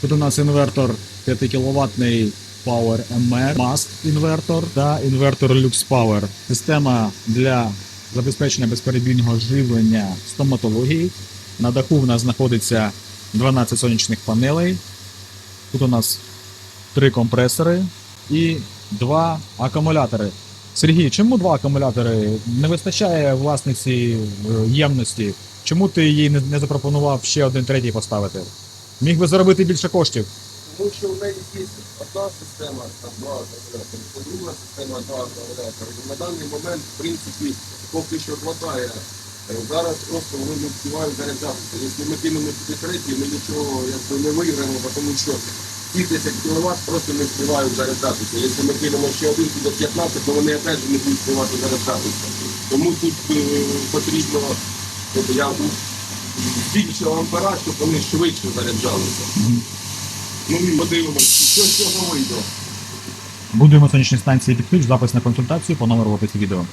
Тут у нас інвертор 5 кВт Power MR, Mast інвертор та інвертор Lux Power. Система для забезпечення безперебійного живлення стоматології. На даху в нас знаходиться 12 сонячних панелей. Тут у нас три компресори і два акумулятори. Сергій, чому два акумулятори? Не вистачає власниці е, ємності. Чому ти їй не, не запропонував ще один третій поставити? Міг би заробити більше коштів. Тому що в неї є одна система, там два друга система, два акумулятори. На даний момент, в принципі, поки що хватає. Е, Зараз просто вони не співають заряджатися. Якщо ми кинемо сюди третій, ми нічого якби, не виграємо, тому що ці 10 кВт просто не співають заряджатися. Якщо ми кинемо ще один до 15, то вони теж не будуть співати заряджатися. Тому тут е, потрібно, я збільшив ампераж, щоб вони швидше заряджалися. Ну і подивимось, що з цього вийде. Будуємо сонячні станції під ключ, запис на консультацію по номеру в описі відео.